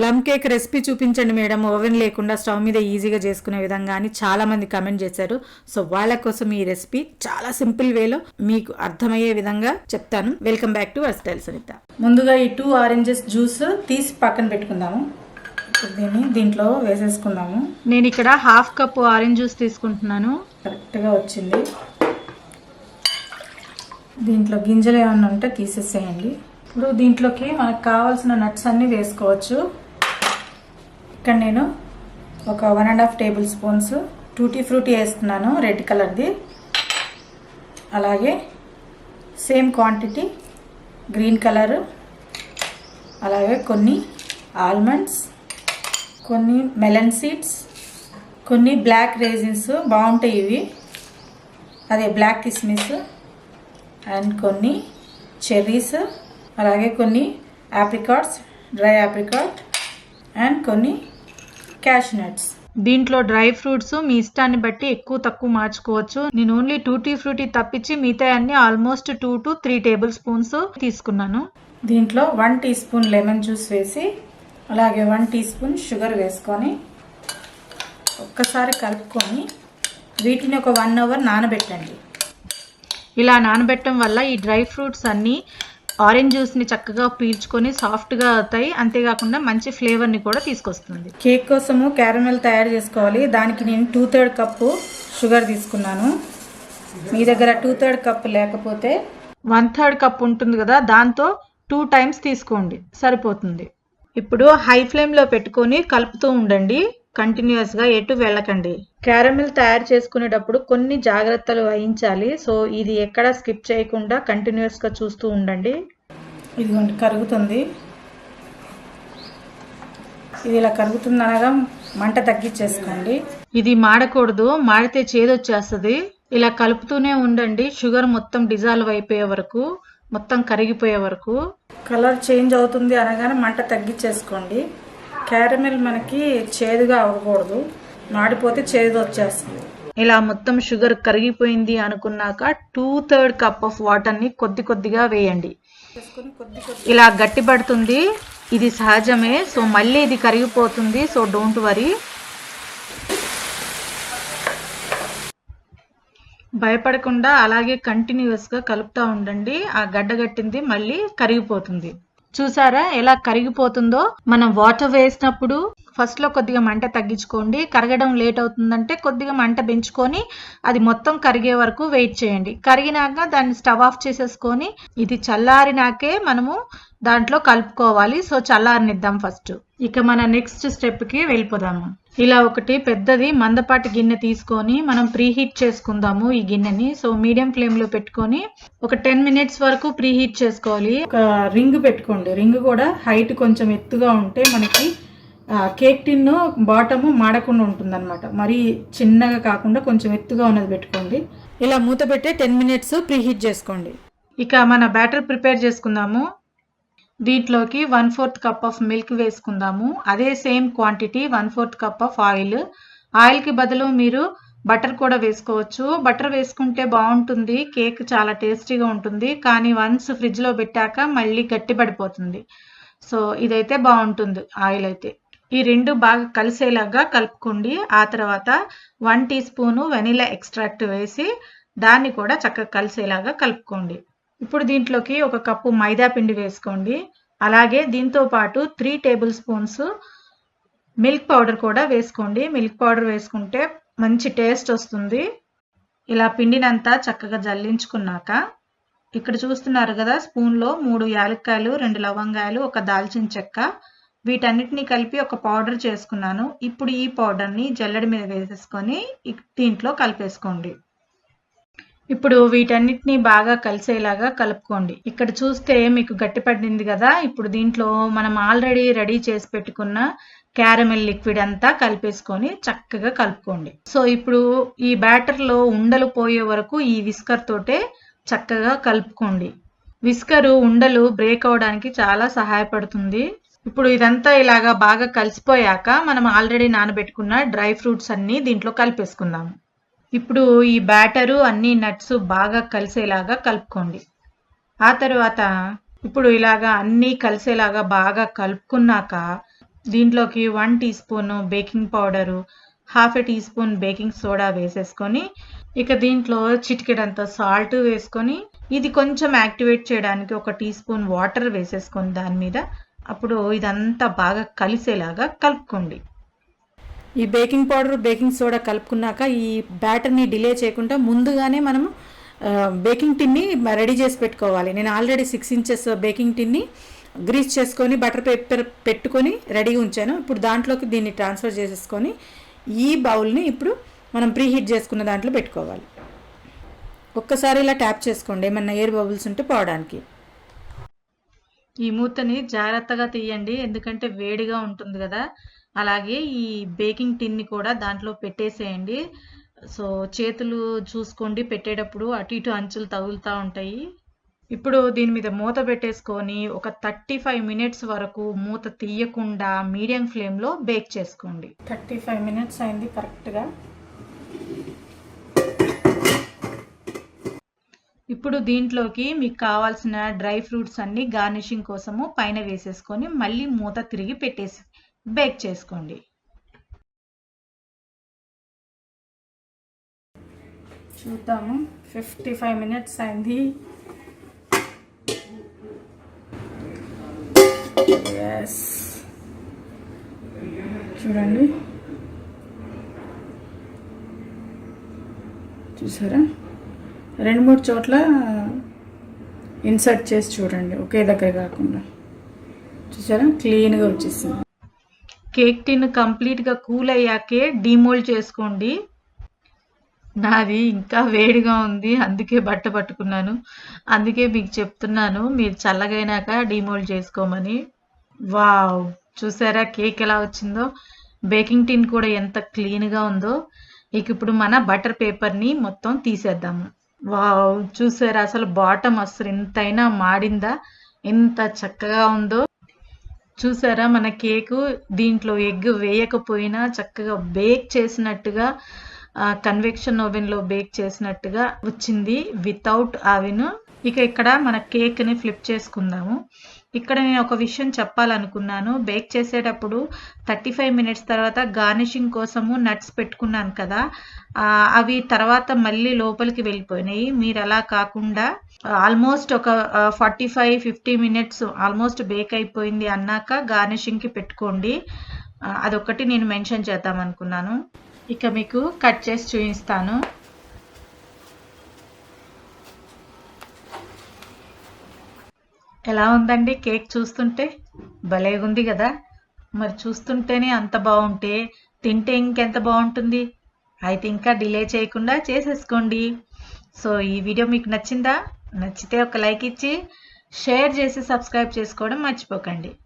Plum cake recipe చూపించండి madam. Oven లేకుండా stove మీద ఈజీగా చేసుకునే విధంగా అని చాలా మంది కమెంట్ చేశారు. సో వాళ్ళ కోసం ఈ రెసిపీ చాలా సింపుల్ వేలో మీకు అర్థమయ్యే విధంగా చెప్తాను. Welcome back to style Saritha ముందుగా ఈ టూ ఆరెంజెస్ జ్యూస్ తీసి పక్కన పెట్టుకుందాము. దీన్ని దీంట్లో వేసేసుకుందాము. నేను ఇక్కడ హాఫ్ కప్ ఆరెంజ్ జ్యూస్ తీసుకుంటున్నాను. కరెక్ట్గా వచ్చింది. దీంట్లో గింజలు ఏమన్నా ఉంటే తీసేసేయండి. ఇప్పుడు దీంట్లోకి మనకు కావాల్సిన నట్స్ అన్నీ వేసుకోవచ్చు. ఇక్కడ నేను ఒక one and half table spoons tutti frutti వేస్తున్నాను రెడ్ కలర్ది అలాగే సేమ్ క్వాంటిటీ గ్రీన్ కలరు అలాగే కొన్ని ఆల్మండ్స్ కొన్ని మెలన్ సీడ్స్ కొన్ని బ్లాక్ రేజిన్స్ బాగుంటాయి ఇవి. అదే బ్లాక్ కిస్మిస్ అండ్ కొన్ని చెర్రీస్ అలాగే కొన్ని యాప్రికాట్స్ డ్రై యాప్రికాట్ అండ్ కొన్ని క్యాష్ నట్స్. దీంట్లో డ్రై ఫ్రూట్స్ మీ ఇష్టాన్ని బట్టి ఎక్కువ తక్కువ మార్చుకోవచ్చు. నేను ఓన్లీ టూటీ ఫ్రూటీ తప్పించి మిగతా అన్ని almost two to three table spoons తీసుకున్నాను. దీంట్లో one tea spoon lemon juice వేసి అలాగే వన్ టీ స్పూన్ షుగర్ వేసుకొని ఒక్కసారి కలుపుకొని వీటిని ఒక వన్ అవర్ నానబెట్టండి. ఇలా నానబెట్టడం వల్ల ఈ డ్రై ఫ్రూట్స్ అన్ని ఆరెంజ్ జ్యూస్ని చక్కగా పీల్చుకొని సాఫ్ట్గా అవుతాయి. అంతేకాకుండా మంచి ఫ్లేవర్ని కూడా తీసుకొస్తుంది. కేక్ కోసము క్యారమెల్ తయారు చేసుకోవాలి. దానికి నేను టూ థర్డ్ కప్పు షుగర్ తీసుకున్నాను. మీ దగ్గర టూ థర్డ్ కప్ లేకపోతే వన్ థర్డ్ కప్ ఉంటుంది కదా దాంతో టూ టైమ్స్ తీసుకోండి. సరిపోతుంది. ఇప్పుడు హై ఫ్లేమ్లో పెట్టుకొని కలుపుతూ ఉండండి. కంటిన్యూస్గా ఎటు వెళ్ళకండి. క్యారమిల్ తయారు చేసుకునేటప్పుడు కొన్ని జాగ్రత్తలు వహించాలి. సో ఇది ఎక్కడ స్కిప్ చేయకుండా కంటిన్యూస్గా చూస్తూ ఉండండి. ఇదిగోండి కరుగుతుంది. ఇది ఇలా కరుగుతుంది అనగా మంట తగ్గించేసుకోండి. ఇది మాడకూడదు మాడితే చేదొచ్చేస్తుంది ఇలా కలుపుతూనే ఉండండి. షుగర్ మొత్తం డిజాల్వ్ అయిపోయే వరకు మొత్తం కరిగిపోయే వరకు. కలర్ చేంజ్ అవుతుంది అనగానే మంట తగ్గించేసుకోండి. క్యారమెల్ మనకి చేదుగా అవ్వకూడదు. మాడిపోతే చేదు వచ్చేస్తుంది. ఇలా మొత్తం షుగర్ కరిగిపోయింది అనుకున్నాక టూ థర్డ్ కప్ ఆఫ్ వాటర్ని కొద్ది కొద్దిగా వేయండి. ఇలా గట్టి పడుతుంది. ఇది సహజమే. సో మళ్ళీ ఇది కరిగిపోతుంది. సో డోంట్ వరీ భయపడకుండా అలాగే కంటిన్యూస్గా కలుపుతూ ఉండండి. ఆ గడ్డ గట్టింది మళ్ళీ కరిగిపోతుంది. చూసారా ఎలా కరిగిపోతుందో? మనం వాటర్ వేసినప్పుడు ఫస్ట్లో కొద్దిగా మంట తగ్గించుకోండి. కరగడం లేట్ అవుతుందంటే కొద్దిగా మంట పెంచుకొని అది మొత్తం కరిగే వరకు వెయిట్ చేయండి. కరిగినాక దాన్ని స్టవ్ ఆఫ్ చేసేసుకొని ఇది చల్లారినాకే మనము దాంట్లో కలుపుకోవాలి. సో చల్లారనిద్దాం ఫస్ట్ ఇక మన నెక్స్ట్ స్టెప్కి వెళ్ళిపోదాము. ఇలా ఒకటి పెద్దది మందపాటి గిన్నె తీసుకొని మనం ప్రీహీట్ చేసుకుందాము ఈ గిన్నెని. సో మీడియం ఫ్లేమ్లో పెట్టుకొని ఒక టెన్ మినిట్స్ వరకు ప్రీహీట్ చేసుకోవాలి. ఒక రింగ్ పెట్టుకోండి. రింగ్ కూడా హైట్ కొంచెం ఎత్తుగా ఉంటే మనకి కేక్ టిన్ బాటము మాడకుండా ఉంటుంది అనమాట మరీ చిన్నగా కాకుండా కొంచెం ఎత్తుగా ఉన్నది పెట్టుకోండి. ఇలా మూత పెట్టే టెన్ మినిట్స్ ప్రీహీట్ చేసుకోండి. ఇక మన బ్యాటర్ ప్రిపేర్ చేసుకుందాము. దీంట్లోకి one fourth cup of milk వేసుకుందాము. అదే same quantity one fourth cup of oil. ఆయిల్కి బదులు మీరు బటర్ కూడా వేసుకోవచ్చు. బటర్ వేసుకుంటే బాగుంటుంది. కేక్ చాలా టేస్టీగా ఉంటుంది. కానీ వన్స్ ఫ్రిడ్జ్లో పెట్టాక మళ్ళీ గట్టి పడిపోతుంది. సో ఇదైతే బాగుంటుంది ఆయిల్ అయితే. ఈ రెండు బాగా కలిసేలాగా కలుపుకోండి. ఆ తర్వాత one tea spoon vanilla extract వేసి దాన్ని కూడా చక్కగా కలిసేలాగా కలుపుకోండి. ఇప్పుడు దీంట్లోకి ఒక కప్పు మైదా పిండి వేసుకోండి. అలాగే దీంతో పాటు three table spoons milk powder కూడా వేసుకోండి. మిల్క్ పౌడర్ వేసుకుంటే మంచి టేస్ట్ వస్తుంది. ఇలా పిండినంతా చక్కగా జల్లించుకున్నాక ఇక్కడ చూస్తున్నారు కదా స్పూన్లో మూడు యాలక్కాయలు రెండు లవంగాయలు ఒక దాల్చిన చెక్క. వీటన్నిటిని కలిపి ఒక పౌడర్ చేసుకున్నాను. ఇప్పుడు ఈ పౌడర్ని జల్లెడ మీద వేసేసుకొని దీంట్లో కలిపేసుకోండి. ఇప్పుడు వీటన్నిటిని బాగా కలిసేలాగా కలుపుకోండి. ఇక్కడ చూస్తే మీకు గట్టిపడింది కదా ఇప్పుడు దీంట్లో మనం ఆల్రెడీ రెడీ చేసి పెట్టుకున్న క్యారమెల్ లిక్విడ్ అంతా కలిపేసుకొని చక్కగా కలుపుకోండి. సో ఇప్పుడు ఈ బ్యాటర్లో ఉండలు పోయే వరకు ఈ విస్కర్ తోటే చక్కగా కలుపుకోండి. విస్కరు ఉండలు బ్రేక్ అవడానికి చాలా సహాయపడుతుంది. ఇప్పుడు ఇదంతా ఇలాగా బాగా కలిసిపోయాక మనం ఆల్రెడీ నానబెట్టుకున్న డ్రై ఫ్రూట్స్ అన్ని దీంట్లో కలిపేసుకుందాము ఇప్పుడు ఈ బ్యాటరు అన్ని నట్స్ బాగా కలిసేలాగా కలుపుకోండి. ఆ తర్వాత ఇప్పుడు ఇలాగా అన్నీ కలిసేలాగా బాగా కలుపుకున్నాక దీంట్లోకి one tea spoon baking powder half a tea spoon baking soda వేసేసుకొని ఇక దీంట్లో చిటికెడంత సాల్ట్ వేసుకొని ఇది కొంచెం యాక్టివేట్ చేయడానికి ఒక టీ స్పూన్ వాటర్ వేసేసుకొని దాని మీద అప్పుడు ఇదంతా బాగా కలిసేలాగా కలుపుకోండి. ఈ బేకింగ్ పౌడర్ బేకింగ్ సోడా కలుపుకున్నాక ఈ బ్యాటర్ని డిలే చేయకుండా ముందుగానే మనము బేకింగ్ టిన్ని రెడీ చేసి పెట్టుకోవాలి. నేను ఆల్రెడీ సిక్స్ ఇంచెస్ బేకింగ్ టిన్ని గ్రీస్ చేసుకొని బటర్ పేపర్ పెట్టుకొని రెడీగా ఉంచాను. ఇప్పుడు దాంట్లోకి దీన్ని ట్రాన్స్ఫర్ చేసేసుకొని ఈ బౌల్ని ఇప్పుడు మనం ప్రీ హీట్ చేసుకున్న దాంట్లో పెట్టుకోవాలి. ఒక్కసారి ఇలా ట్యాప్ చేసుకోండి. ఏమన్నా ఎయిర్ బబుల్స్ ఉంటే పోవడానికి. ఈ మూతని జాగ్రత్తగా తీయండి. ఎందుకంటే వేడిగా ఉంటుంది కదా. అలాగే ఈ బేకింగ్ టిన్ని కూడా దాంట్లో పెట్టేసేయండి. సో చేతులు చూసుకోండి. పెట్టేటప్పుడు అటు ఇటు అంచులు తగులుతూ ఉంటాయి. ఇప్పుడు దీని మీద మూత పెట్టేసుకొని ఒక థర్టీ ఫైవ్ మినిట్స్ వరకు మూత తీయకుండా మీడియం ఫ్లేమ్లో బేక్ చేసుకోండి. థర్టీ ఫైవ్ మినిట్స్ అయింది కరెక్ట్గా. ఇప్పుడు దీంట్లోకి మీకు కావాల్సిన డ్రై ఫ్రూట్స్ అన్ని గార్నిషింగ్ కోసము పైన వేసేసుకొని మళ్ళీ మూత తిరిగి పెట్టేసి బేక్ చేసుకోండి. చూద్దాము. ఫిఫ్టీ ఫైవ్ మినిట్స్ అయింది. ఎస్ చూడండి. చూసారా? రెండు మూడు చోట్ల ఇన్సర్ట్ చేసి చూడండి. ఒకే దగ్గర కాకుండా. చూసారా? క్లీన్గా వచ్చేసింది. కేక్ టిన్ కంప్లీట్గా కూల్ అయ్యాకే డీమోల్డ్ చేసుకోండి. నాది ఇంకా వేడిగా ఉంది. అందుకే బట్ట పట్టుకున్నాను. అందుకే మీకు చెప్తున్నాను మీరు చల్లగైనాక డిమోల్డ్ చేసుకోమని. వావ్! చూసారా? కేక్ ఎలా వచ్చిందో? బేకింగ్ టిన్ కూడా ఎంత క్లీన్గా ఉందో. ఇక ఇప్పుడు మన బటర్ పేపర్ని మొత్తం తీసేద్దాము. వావ్ చూసారా? అసలు బాటమ్ అసలు ఎంతైనా మాడిందా ఎంత చక్కగా ఉందో. చూసారా? మన కేకు దీంట్లో ఎగ్ వేయకపోయినా చక్కగా బేక్ చేసినట్టుగా కన్వెక్షన్ ఓవెన్లో బేక్ చేసినట్టుగా వచ్చింది. వితౌట్ ఆవెన్ ఇక ఇక్కడ మన కేక్ని ఫ్లిప్ చేసుకుందాము. ఇక్కడ నేను ఒక విషయం చెప్పాలనుకున్నాను. బేక్ చేసేటప్పుడు థర్టీ ఫైవ్ మినిట్స్ తర్వాత గార్నిషింగ్ కోసము నట్స్ పెట్టుకున్నాను కదా. అవి తర్వాత మళ్ళీ లోపలికి వెళ్ళిపోయినాయి. మీరు అలా కాకుండా ఆల్మోస్ట్ ఒక forty five fifty minutes almost bake అయిపోయింది అన్నాక గార్నిషింగ్కి పెట్టుకోండి. అదొకటి నేను మెన్షన్ చేద్దాం అనుకున్నాను ఇక మీకు కట్ చేసి చూపిస్తాను. ఎలా ఉందండి కేక్ చూస్తుంటే? భలే ఉంది కదా. మరి చూస్తుంటేనే అంత బాగుంటే తింటే ఇంకెంత బాగుంటుంది? అయితే ఇంకా డిలే చేయకుండా చేసేసుకోండి. సో ఈ వీడియో మీకు నచ్చిందా? నచ్చితే ఒక లైక్ ఇచ్చి షేర్ చేసి సబ్స్క్రైబ్ చేసుకోవడం మర్చిపోకండి.